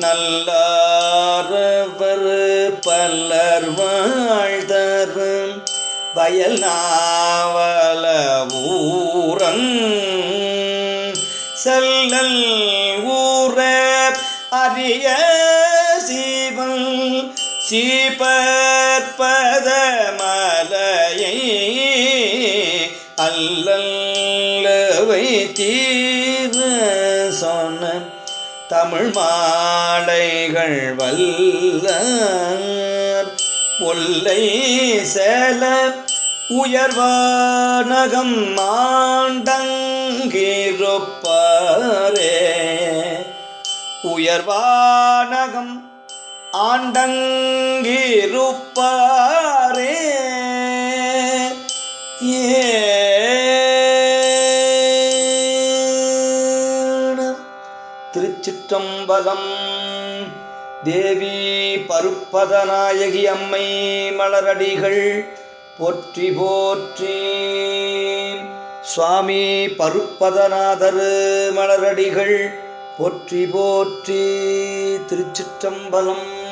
நல்லாரவர் பலர் வாழ்தரும். வயல் நாவல ஊரங் செல்லல் ஊர அரிய சீவன். சீபற்பத மலையை அல்லல்லவை தீர சொன்ன தமிழ் மாலைகள் வல்ல ஒல்லை சேல உயர்வானகம் மாண்டங்கிருப்பாரே உயர்வானகம் ஆண்டங்கிருப்பாரே. ஏ திருச்சிற்றம்பலம். தேவி பருப்பதநாயகி அம்மை மலரடிகள் போற்றி போற்றி. சுவாமி பருப்பதநாதர் மலரடிகள் போற்றி போற்றி. திருச்சிற்றம்பலம்.